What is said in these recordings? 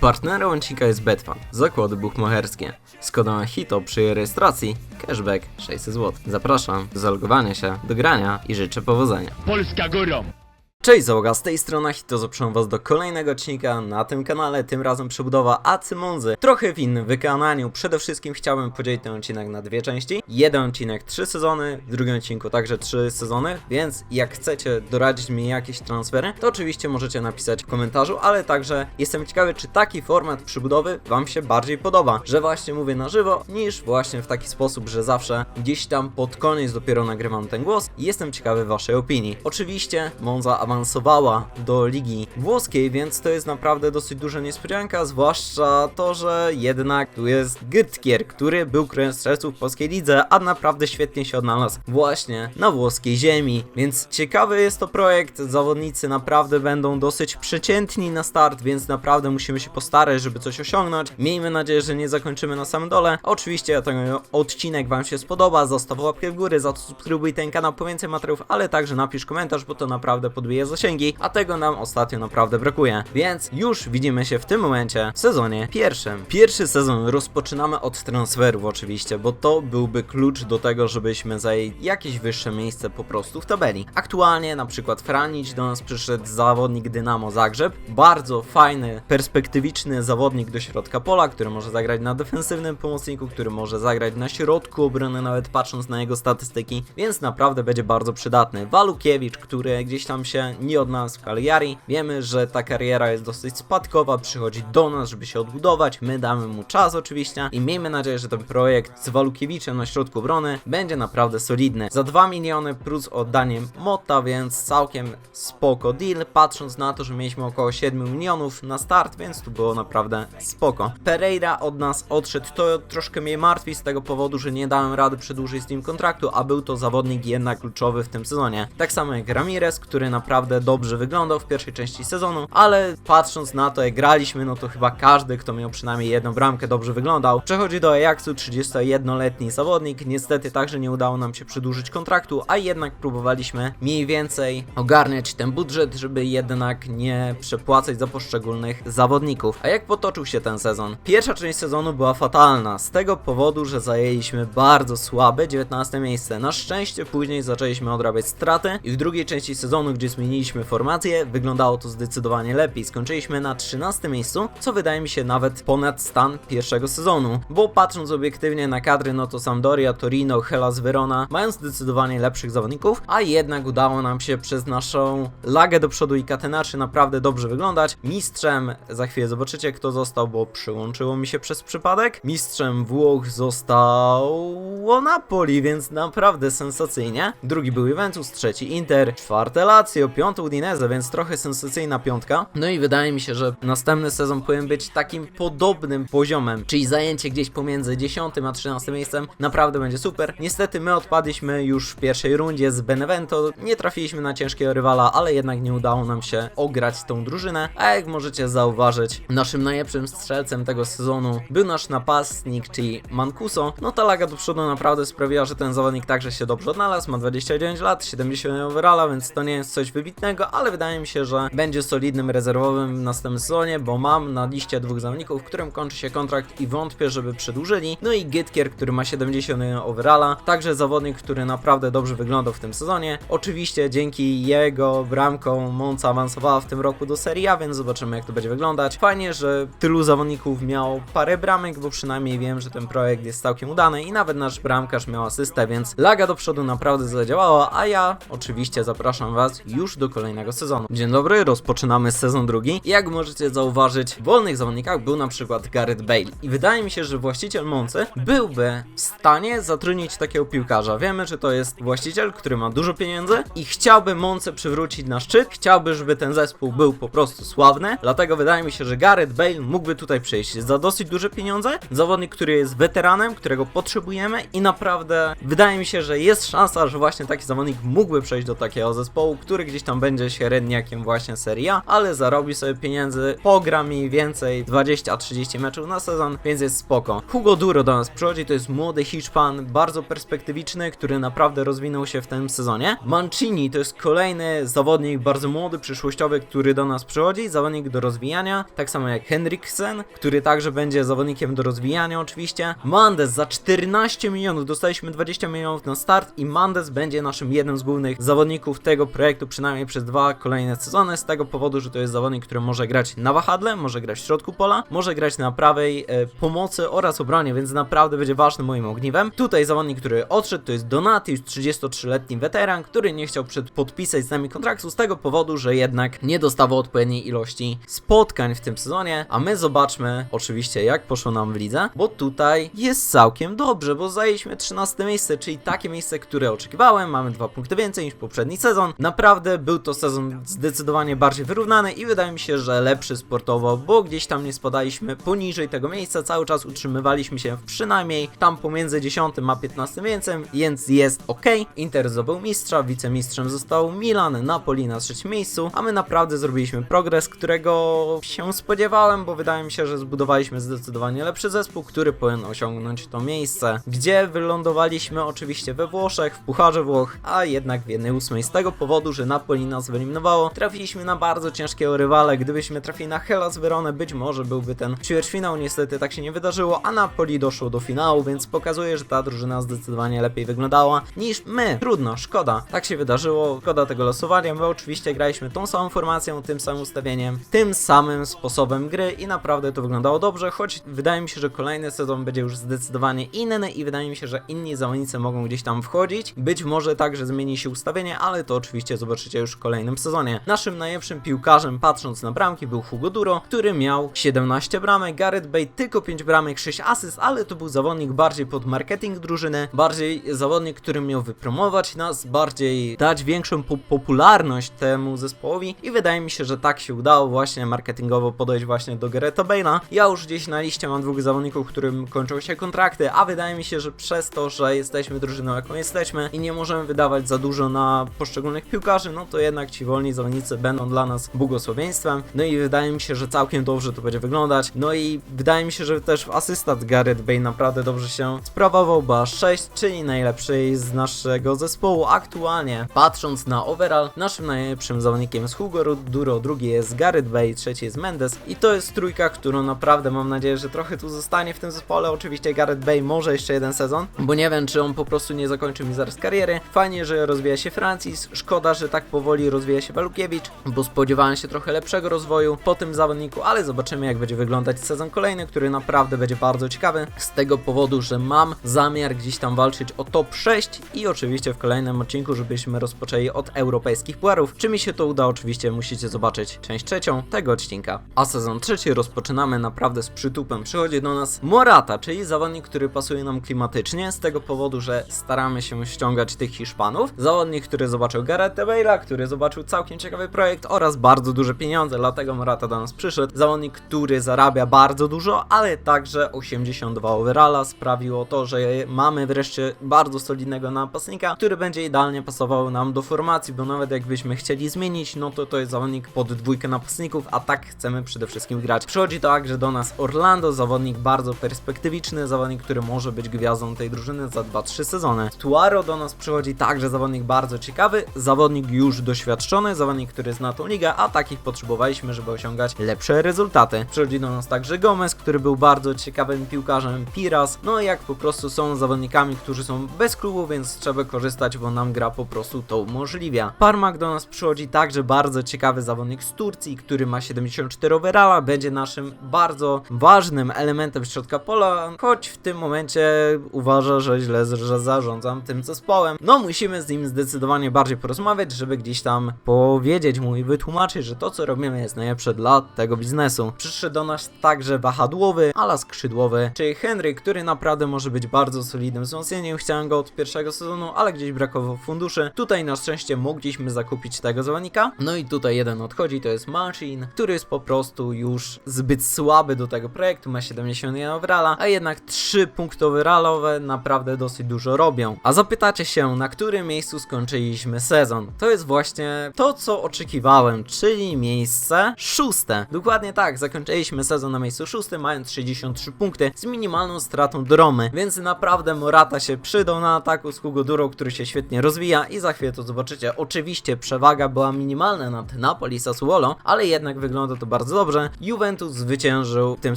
Partnerem odcinka jest Betfan, zakłady buchmacherskie. Z kodem HITO przy rejestracji cashback 600 zł. Zapraszam do zalogowania się, do grania i życzę powodzenia. Polska górą! Cześć załoga, z tej strony Hito, zapraszam was do kolejnego odcinka na tym kanale, tym razem przebudowa Acy Monzy, trochę w innym wykonaniu. Przede wszystkim chciałbym podzielić ten odcinek na dwie części. Jeden odcinek trzy sezony, w drugim odcinku także trzy sezony, więc jak chcecie doradzić mi jakieś transfery, to oczywiście możecie napisać w komentarzu, ale także jestem ciekawy, czy taki format przybudowy wam się bardziej podoba, że właśnie mówię na żywo, niż właśnie w taki sposób, że zawsze gdzieś tam pod koniec dopiero nagrywam ten głos jestem ciekawy waszej opinii. Oczywiście Monza awansowała do ligi włoskiej, więc to jest naprawdę dosyć duża niespodzianka, zwłaszcza to, że jednak tu jest Gytkier, który był królem strzelców w polskiej lidze, a naprawdę świetnie się odnalazł właśnie na włoskiej ziemi, więc ciekawy jest to projekt, zawodnicy naprawdę będą dosyć przeciętni na start, więc naprawdę musimy się postarać, żeby coś osiągnąć. Miejmy nadzieję, że nie zakończymy na samym dole. Oczywiście ten odcinek wam się spodoba, zostaw łapkę w górę, za to subskrybuj ten kanał po więcej materiałów, ale także napisz komentarz, bo to naprawdę podbije zasięgi, a tego nam ostatnio naprawdę brakuje. Więc już widzimy się w tym momencie w sezonie pierwszym. Pierwszy sezon rozpoczynamy od transferów oczywiście, bo to byłby klucz do tego, żebyśmy zajęli jakieś wyższe miejsce po prostu w tabeli. Aktualnie na przykład Franić do nas przyszedł zawodnik Dynamo Zagrzeb, bardzo fajny, perspektywiczny zawodnik do środka pola, który może zagrać na defensywnym pomocniku, który może zagrać na środku obrony, nawet patrząc na jego statystyki, więc naprawdę będzie bardzo przydatny. Walukiewicz, który gdzieś tam się nie odnalazł w Cagliari, wiemy, że ta kariera jest dosyć spadkowa, przychodzi do nas, żeby się odbudować, my damy mu czas oczywiście i miejmy nadzieję, że ten projekt z Walukiewiczem na środku obrony będzie naprawdę solidny. Za 2 miliony plus oddaniem Motta, więc całkiem spoko deal, patrząc na to, że mieliśmy około 7 milionów na start, więc tu było naprawdę spoko. Pereira od nas odszedł, to troszkę mnie martwi z tego powodu, że nie dałem rady przedłużyć z nim kontraktu, a był to zawodnik jednak kluczowy w tym sezonie. Tak samo jak Ramirez, który naprawdę dobrze wyglądał w pierwszej części sezonu, ale patrząc na to jak graliśmy, no to chyba każdy, kto miał przynajmniej jedną bramkę dobrze wyglądał. Przechodzi do Ajaxu 31-letni zawodnik, niestety także nie udało nam się przedłużyć kontraktu, a jednak próbowaliśmy mniej więcej ogarniać ten budżet, żeby jednak nie przepłacać za poszczególnych zawodników. A jak potoczył się ten sezon? Pierwsza część sezonu była fatalna, z tego powodu, że zajęliśmy bardzo słabe 19 miejsce. Na szczęście później zaczęliśmy odrabiać straty i w drugiej części sezonu, gdzie zmieniliśmy formację, wyglądało to zdecydowanie lepiej. Skończyliśmy na 13 miejscu, co wydaje mi się nawet ponad stan pierwszego sezonu, bo patrząc obiektywnie na kadry, no to Sampdoria, Torino, Hellas Verona mają zdecydowanie lepszych zawodników, a jednak udało nam się przez naszą lagę do przodu i katenaczy naprawdę dobrze wyglądać. Mistrzem, za chwilę zobaczycie kto został, bo przyłączyło mi się przez przypadek. Mistrzem Włoch zostało Napoli, więc naprawdę sensacyjnie. Drugi był Juventus, trzeci Inter, czwarte Lazio, piąty Udinese, więc trochę sensacyjna piątka. No i wydaje mi się, że następny sezon powinien być takim podobnym poziomem, czyli zajęcie gdzieś pomiędzy 10 a 13 miejscem naprawdę będzie super. Niestety my odpadliśmy już w pierwszej rundzie z Benevento, nie trafiliśmy na ciężkiego rywala, ale jednak nie udało nam się ograć tą drużynę, a jak możecie zauważyć, naszym najlepszym strzelcem tego sezonu był nasz napastnik, czyli Mancuso. No ta laga do przodu naprawdę sprawiła, że ten zawodnik także się dobrze odnalazł, ma 29 lat, 70 overalla, więc to nie jest coś wybitnego, ale wydaje mi się, że będzie solidnym rezerwowym w następnym sezonie, bo mam na liście dwóch zawodników, którym kończy się kontrakt i wątpię, żeby przedłużyli. No i Gytkier, który ma 71 overalla, także zawodnik, który naprawdę dobrze wyglądał w tym sezonie. Oczywiście dzięki jego bramkom Monza awansowała w tym roku do Serie A, więc zobaczymy jak to będzie wyglądać. Fajnie, że tylu zawodników miał parę bramek, bo przynajmniej wiem, że ten projekt jest całkiem udany i nawet nasz bramkarz miał asystę, więc laga do przodu naprawdę zadziałała, a ja oczywiście zapraszam Was już do kolejnego sezonu. Dzień dobry, rozpoczynamy sezon drugi. Jak możecie zauważyć, w wolnych zawodnikach był na przykład Gareth Bale i wydaje mi się, że właściciel Moncy byłby w stanie zatrudnić takiego piłkarza. Wiemy, że to jest właściciel, który ma dużo pieniędzy i chciałby Monce przywrócić na szczyt, chciałby, żeby ten zespół był po prostu sławny, dlatego wydaje mi się, że Gareth Bale mógłby tutaj przyjść za dosyć duże pieniądze. Zawodnik, który jest weteranem, którego potrzebujemy i naprawdę wydaje mi się, że jest szansa, że właśnie taki zawodnik mógłby przejść do takiego zespołu, który gdzieś gdzieś tam będzie średniakiem właśnie Serie A, ale zarobi sobie pieniędzy, pogra mniej więcej 20-30 meczów na sezon, więc jest spoko. Hugo Duro do nas przychodzi, to jest młody Hiszpan, bardzo perspektywiczny, który naprawdę rozwinął się w tym sezonie. Mancini to jest kolejny zawodnik bardzo młody, przyszłościowy, który do nas przychodzi, zawodnik do rozwijania, tak samo jak Henriksen, który także będzie zawodnikiem do rozwijania oczywiście. Mandes za 14 milionów, dostaliśmy 20 milionów na start i Mandes będzie naszym jednym z głównych zawodników tego projektu, przynajmniej przez dwa kolejne sezony, z tego powodu, że to jest zawodnik, który może grać na wahadle, może grać w środku pola, może grać na prawej e, pomocy oraz obronie, więc naprawdę będzie ważnym moim ogniwem. Tutaj zawodnik, który odszedł, to jest Donati, już 33-letni weteran, który nie chciał przed podpisać z nami kontraktu z tego powodu, że jednak nie dostawał odpowiedniej ilości spotkań w tym sezonie, a my zobaczmy oczywiście jak poszło nam w lidze, bo tutaj jest całkiem dobrze, bo zajęliśmy 13 miejsce, czyli takie miejsce, które oczekiwałem, mamy dwa punkty więcej niż poprzedni sezon. Naprawdę był to sezon zdecydowanie bardziej wyrównany i wydaje mi się, że lepszy sportowo, bo gdzieś tam nie spadaliśmy poniżej tego miejsca, cały czas utrzymywaliśmy się przynajmniej tam pomiędzy 10 a 15 miejscem, więc jest ok. Inter zdobył mistrza, wicemistrzem został Milan, Napoli na trzecim miejscu, a my naprawdę zrobiliśmy progres, którego się spodziewałem, bo wydaje mi się, że zbudowaliśmy zdecydowanie lepszy zespół, który powinien osiągnąć to miejsce, gdzie wylądowaliśmy oczywiście we Włoszech, w Pucharze Włoch, a jednak w jednej ósmej z tego powodu, że Napoli nas wyeliminowało. Trafiliśmy na bardzo ciężkiego rywale, gdybyśmy trafili na Hellas Verone, być może byłby ten ćwierćfinał, niestety tak się nie wydarzyło, a Napoli doszło do finału, więc pokazuje, że ta drużyna zdecydowanie lepiej wyglądała niż my. Trudno, szkoda. Tak się wydarzyło, szkoda tego losowania, my oczywiście graliśmy tą samą formacją, tym samym ustawieniem, tym samym sposobem gry i naprawdę to wyglądało dobrze, choć wydaje mi się, że kolejny sezon będzie już zdecydowanie inny i wydaje mi się, że inni zawodnicy mogą gdzieś tam wchodzić. Być może także zmieni się ustawienie, ale to oczywiście zobaczycie już w kolejnym sezonie. Naszym najlepszym piłkarzem, patrząc na bramki, był Hugo Duro, który miał 17 bramek, Gareth Bale tylko 5 bramek, 6 asyst, ale to był zawodnik bardziej pod marketing drużyny, bardziej zawodnik, który miał wypromować nas, bardziej dać większą po popularność temu zespołowi i wydaje mi się, że tak się udało właśnie marketingowo podejść właśnie do Garetha Bale'a. Ja już gdzieś na liście mam dwóch zawodników, którym kończą się kontrakty, a wydaje mi się, że przez to, że jesteśmy drużyną jaką jesteśmy i nie możemy wydawać za dużo na poszczególnych piłkarzy, no to jednak ci wolni zawodnicy będą dla nas błogosławieństwem. No i wydaje mi się, że całkiem dobrze to będzie wyglądać. No i wydaje mi się, że też asystent Gareth Bale naprawdę dobrze się sprawował, bo aż 6, czyli najlepszy z naszego zespołu aktualnie. Patrząc na overall, naszym najlepszym zawodnikiem jest Hugo Duro, drugi jest Gareth Bale, trzeci jest Mendes i to jest trójka, którą naprawdę mam nadzieję, że trochę tu zostanie w tym zespole. Oczywiście Gareth Bale może jeszcze jeden sezon, bo nie wiem, czy on po prostu nie zakończy mi zaraz kariery. Fajnie, że rozwija się Francis, szkoda, że tak powoli rozwija się Walukiewicz, bo spodziewałem się trochę lepszego rozwoju po tym zawodniku, ale zobaczymy jak będzie wyglądać sezon kolejny, który naprawdę będzie bardzo ciekawy, z tego powodu, że mam zamiar gdzieś tam walczyć o top 6 i oczywiście w kolejnym odcinku, żebyśmy rozpoczęli od europejskich puarów. Czy mi się to uda, oczywiście musicie zobaczyć część trzecią tego odcinka. A sezon trzeci rozpoczynamy naprawdę z przytupem. Przychodzi do nas Morata, czyli zawodnik, który pasuje nam klimatycznie, z tego powodu, że staramy się ściągać tych Hiszpanów. Zawodnik, który zobaczył Garetha Bale'a, który zobaczył całkiem ciekawy projekt oraz bardzo duże pieniądze, dlatego Morata do nas przyszedł. Zawodnik, który zarabia bardzo dużo, ale także 82 overalla sprawiło to, że mamy wreszcie bardzo solidnego napastnika, który będzie idealnie pasował nam do formacji, bo nawet jakbyśmy chcieli zmienić, no to to jest zawodnik pod dwójkę napastników, a tak chcemy przede wszystkim grać. Przychodzi także do nas Orlando, zawodnik bardzo perspektywiczny, zawodnik, który może być gwiazdą tej drużyny za 2-3 sezony. Tuaro do nas przychodzi także zawodnik bardzo ciekawy, zawodnik już doświadczony, zawodnik, który zna tą ligę, a takich potrzebowaliśmy, żeby osiągać lepsze rezultaty. Przychodzi do nas także Gomez, który był bardzo ciekawym piłkarzem, Piras, no jak po prostu są zawodnikami, którzy są bez klubu, więc trzeba korzystać, bo nam gra po prostu to umożliwia. Parmak do nas przychodzi także bardzo ciekawy zawodnik z Turcji, który ma 74 overalla, będzie naszym bardzo ważnym elementem środka pola, choć w tym momencie uważa, że źle że zarządzam tym zespołem. No musimy z nim zdecydowanie bardziej porozmawiać, żeby gdzieś tam powiedzieć mu i wytłumaczyć, że to co robimy jest najlepsze dla tego biznesu. Przyszedł do nas także wahadłowy, ala skrzydłowy, czyli Henry, który naprawdę może być bardzo solidnym wzmocnieniem. Chciałem go od pierwszego sezonu, ale gdzieś brakowało funduszy. Tutaj na szczęście mogliśmy zakupić tego zawodnika. No i tutaj jeden odchodzi, to jest Machine, który jest po prostu już zbyt słaby do tego projektu, ma 71 overalla, a jednak 3 punkty overallowe naprawdę dosyć dużo robią. A zapytacie się, na którym miejscu skończyliśmy sezon? To jest właśnie to, co oczekiwałem, czyli miejsce szóste. Dokładnie tak, zakończyliśmy sezon na miejscu szóstym, mając 63 punkty z minimalną stratą do Romy, więc naprawdę Morata się przydał na ataku z Hugo Duro, który się świetnie rozwija i za chwilę to zobaczycie. Oczywiście przewaga była minimalna nad Napoli Sassuolo, ale jednak wygląda to bardzo dobrze. Juventus zwyciężył w tym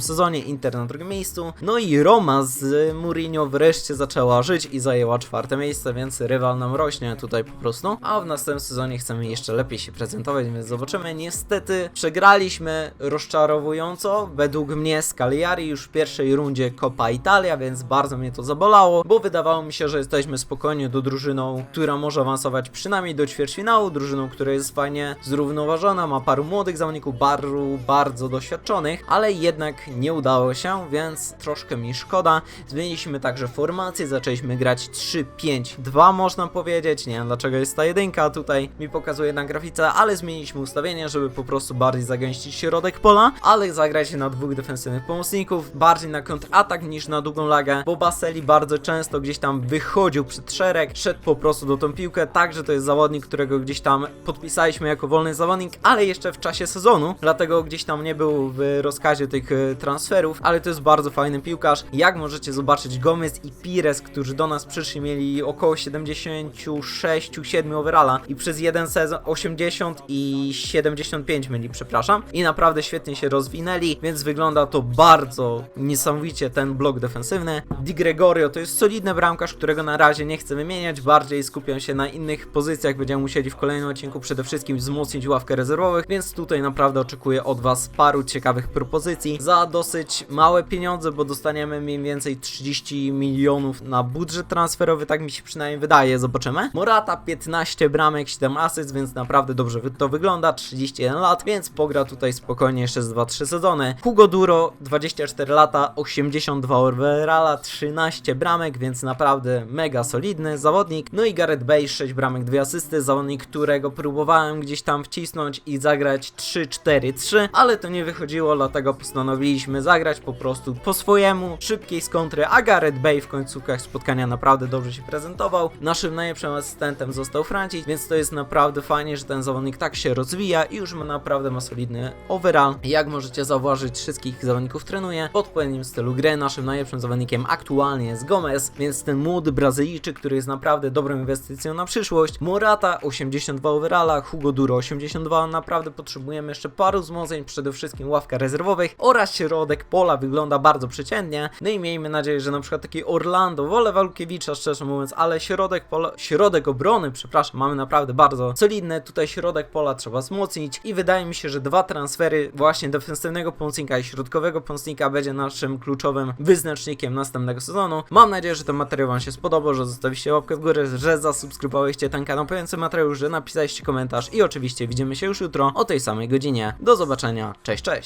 sezonie, Inter na drugim miejscu, no i Roma z Mourinho wreszcie zaczęła żyć i zajęła czwarte miejsce, więc rywal nam rośnie tutaj po prostu, a w następnym sezonie chcemy jeszcze lepiej się prezentować, więc zobaczymy. Niestety przegraliśmy rozczarowująco, według mnie z Cagliari już w pierwszej rundzie Coppa Italia, więc bardzo mnie to zabolało, bo wydawało mi się, że jesteśmy spokojnie do drużyną, która może awansować przynajmniej do ćwierćfinału, drużyną, która jest fajnie zrównoważona, ma paru młodych zawodników, paru bardzo doświadczonych, ale jednak nie udało się, więc troszkę mi szkoda. Zmieniliśmy także formację, zaczęliśmy grać 3-5-2 można powiedzieć, nie wiem dlaczego jest ta jedynka tutaj mi pokazuje na grafice, ale zmieniliśmy ustawienie, żeby po prostu bardziej zagęścić środek pola, ale zagrać na dwóch defensywnych pomocników, bardziej na kontratak niż na długą lagę, bo Baseli bardzo często gdzieś tam wychodził przed szereg, szedł po prostu do tą piłkę, także to jest zawodnik, którego gdzieś tam podpisaliśmy jako wolny zawodnik, ale jeszcze w czasie sezonu, dlatego gdzieś tam nie był w rozkazie tych e, transferów, ale to jest bardzo fajny piłkarz. Jak możecie zobaczyć, Gomez i Pires, którzy do nas przyszli, mieli około 76-7 overalla i przez jeden sezon 80 i 75 mieli, przepraszam, i naprawdę świetnie się rozwinęli, więc wygląda to bardzo niesamowicie ten blok defensywny. Di Gregorio to jest solidny bramkarz, którego na razie nie chcę wymieniać, bardziej skupiam się na innych pozycjach, będziemy musieli w kolejnym odcinku przede wszystkim wzmocnić ławkę rezerwowych, więc tutaj naprawdę oczekuję od Was paru ciekawych propozycji za dosyć małe pieniądze, bo dostaniemy mniej więcej 30 milionów na budżet transferowy, tak mi się przynajmniej wydaje, zobaczymy. Morata 15 bramek, 7 asyst, więc naprawdę dobrze to wygląda, 31 lat, więc pogra tutaj spokojnie jeszcze z 2-3 sezony. Hugo Duro 24 lata, 82 overalla, 13 bramek, więc naprawdę mega solidny zawodnik. No i Gareth Bale 6 bramek, 2 asysty, zawodnik, którego próbowałem gdzieś tam wcisnąć i zagrać 3-4-3, ale to nie wychodziło, dlatego postanowiliśmy zagrać po prostu po swojemu, szybkiej z kontry, a Gareth Bale w końcówkach spotkania naprawdę dobrze się prezentował. Naszym najlepszym asystentem został Francis, więc to jest naprawdę fajnie, że ten zawodnik tak się rozwija i już ma naprawdę ma solidny overall. Jak możecie zauważyć, wszystkich zawodników trenuje w odpowiednim stylu gry. Naszym najlepszym zawodnikiem aktualnie jest Gomez, więc ten młody Brazylijczyk, który jest naprawdę dobrą inwestycją na przyszłość. Morata 82 overalla, Hugo Duro 82, naprawdę potrzebujemy jeszcze paru wzmocnień, przede wszystkim ławka rezerwowych oraz środek pola wygląda bardzo przeciętnie. No i miejmy nadzieję, że na przykład taki Orlando, wolę Walkiewicza szczerze mówiąc, ale środek pola, środek obrony, przepraszam, mamy naprawdę bardzo solidny. Tutaj środek pola trzeba wzmocnić i wydaje mi się, że dwa transfery właśnie defensywnego pomocnika i środkowego pomocnika będzie naszym kluczowym wyznacznikiem następnego sezonu. Mam nadzieję, że ten materiał Wam się spodobał, że zostawiliście łapkę w górę, że zasubskrybowaliście ten kanał pełniący materiał, że napisaliście komentarz i oczywiście widzimy się już jutro o tej samej godzinie. Do zobaczenia, cześć, cześć!